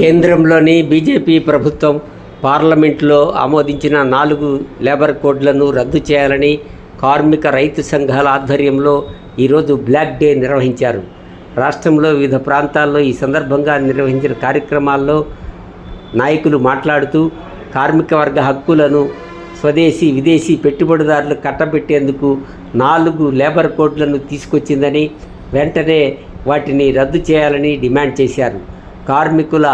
కేంద్రంలోని బీజేపీ ప్రభుత్వం పార్లమెంట్లో ఆమోదించిన నాలుగు లేబర్ కోడ్లను రద్దు చేయాలని కార్మిక రైతు సంఘాల ఆధ్వర్యంలో ఈరోజు బ్లాక్ డే నిర్వహించారు. రాష్ట్రంలో వివిధ ప్రాంతాల్లో ఈ సందర్భంగా నిర్వహించిన కార్యక్రమాల్లో నాయకులు మాట్లాడుతూ కార్మిక వర్గ హక్కులను స్వదేశీ విదేశీ పెట్టుబడిదారులు కట్టబెట్టేందుకు నాలుగు లేబర్ కోడ్లను తీసుకొచ్చిందని వెంటనే వాటిని రద్దు చేయాలని డిమాండ్ చేశారు. కార్మికుల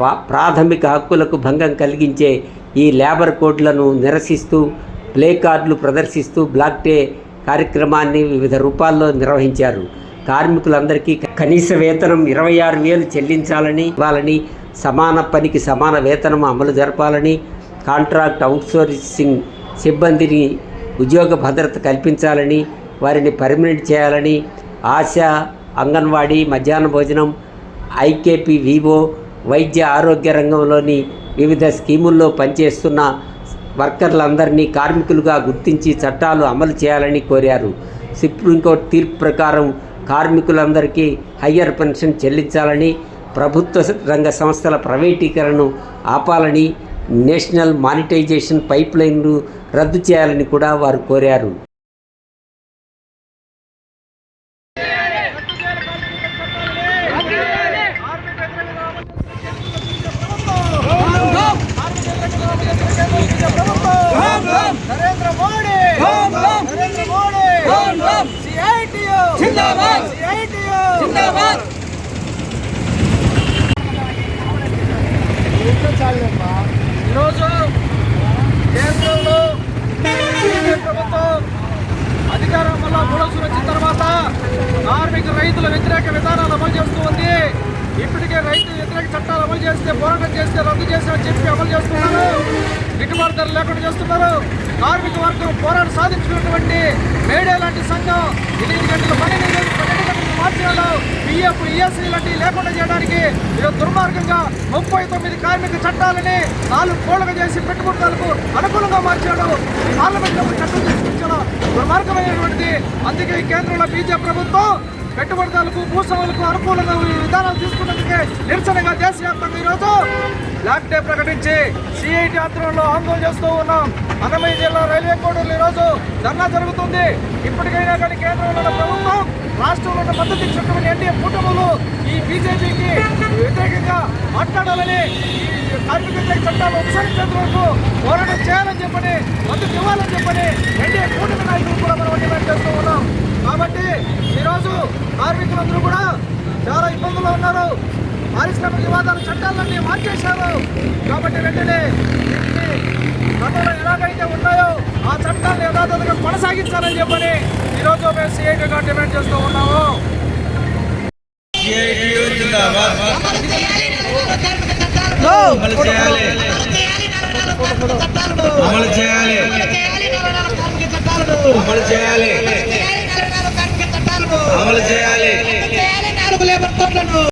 పా- ప్రాథమిక హక్కులకు భంగం కలిగించే ఈ లేబర్ కోడ్లను నిరసిస్తూ ప్లే కార్డులు ప్రదర్శిస్తూ బ్లాక్ డే కార్యక్రమాన్ని వివిధ రూపాల్లో నిర్వహించారు. కార్మికులందరికీ కనీస వేతనం ఇరవై ఆరు వేలు చెల్లించాలని ఇవ్వాలని సమాన పనికి సమాన వేతనం అమలు జరపాలని కాంట్రాక్ట్ అవుట్సోర్సింగ్ సిబ్బందిని ఉద్యోగ భద్రత కల్పించాలని వారిని పర్మనెంట్ చేయాలని ఆశా అంగన్వాడీ మధ్యాహ్న భోజనం ఐకేపీ వివో వైద్య ఆరోగ్య రంగంలోని వివిధ స్కీముల్లో పనిచేస్తున్న వర్కర్లందరినీ కార్మికులుగా గుర్తించి చట్టాలు అమలు చేయాలని కోరారు. సుప్రీంకోర్టు తీర్పు ప్రకారం కార్మికులందరికీ హయ్యర్ పెన్షన్ చెల్లించాలని ప్రభుత్వ రంగ సంస్థల ప్రైవేటీకరణను ఆపాలని నేషనల్ మానిటైజేషన్ పైప్ లైన్లు రద్దు చేయాలని కూడా వారు కోరారు. ఈరోజు కేంద్రంలో ప్రభుత్వం అధికారం వల్ల మూడవసరి వచ్చిన తర్వాత కార్మిక రైతుల వ్యతిరేక విధానాలు అమలు చేస్తూ ఉంది. ఇప్పటికే రైతు వ్యతిరేక చట్టాలు అమలు చేస్తే పోరాటం చేస్తే రద్దు చేస్తామని చెప్పి అమలు చేస్తున్నారు. గిట్టుబాటు ధర లేకుండా చేస్తున్నారు. కార్మిక వర్గం పోరాటం సాధించుకున్నటువంటి మేడే లాంటి సంఘం ఎనిమిది గంటల పన్నెండు గంటలు పన్నెండు గంటలు మార్చడంలో పిఎఫ్ ఈఎస్సీ లాంటివి లేకుండా చేయడానికి ఈరోజు దుర్మార్గంగా ముప్పై తొమ్మిది కార్మిక చట్టాలని నాలుగు కోళ్ళగా చేసి పెట్టుబడిదారులకు అనుకూలంగా మార్చాడు. పార్లమెంట్లో చట్టం తీసుకొచ్చిన దుర్మార్గమైనటువంటిది. అందుకే ఈ కేంద్రంలో బీజేపీ ప్రభుత్వం పెట్టుబడిదారులకు భూస్వాములకు అనుకూలంగా ఈ విధానాలు తీసుకున్నందుకే నిరసనగా దేశవ్యాప్తంగా ఈరోజు బ్లాక్ డే ప్రకటించి సిఐటి ఆధ్వర్యంలో ఆందోళన చేస్తూ ఉన్నాం. అన్నమయ్య జిల్లా రైల్వే కోడూరులో ఈరోజు ధర్నా జరుగుతుంది. ఇప్పటికైనా కానీ కేంద్రంలో ప్రభుత్వం రాష్ట్రంలో ఉన్న మద్దతు ఇచ్చినటువంటి ఎన్డీఏ కూటములు ఈ బీజేపీకి వ్యతిరేకంగా మాట్లాడాలని ఈ కార్మిక చట్టాలు ఉపసరించేంత వరకు పోరాటం చేయాలని చెప్పని మద్దతు ఇవ్వాలని చెప్పని ఎన్డీఏ కూటమి నాయకులు కూడా మనం డిమాండ్ చేస్తూ ఉన్నాం. కాబట్టి ఈరోజు కార్మికులందరూ కూడా చాలా ఇబ్బందుల్లో ఉన్నారు. పారిశ్రామిక వివాదాల చట్టాలన్నీ మార్చేశారు. కాబట్టి వెంటనే గతంలో ఎలాగైతే ఉన్నాయో ఆ చట్టాన్ని యథాతథంగా కొనసాగించాలని చెప్పని ఈరోజు మేము సిఐటీగా డిమాండ్ చేస్తూ ఉన్నాము. అమలు చేయాలి. అమలు చేయాలి. అమలు చేయాలి. అమలు చేయాలి.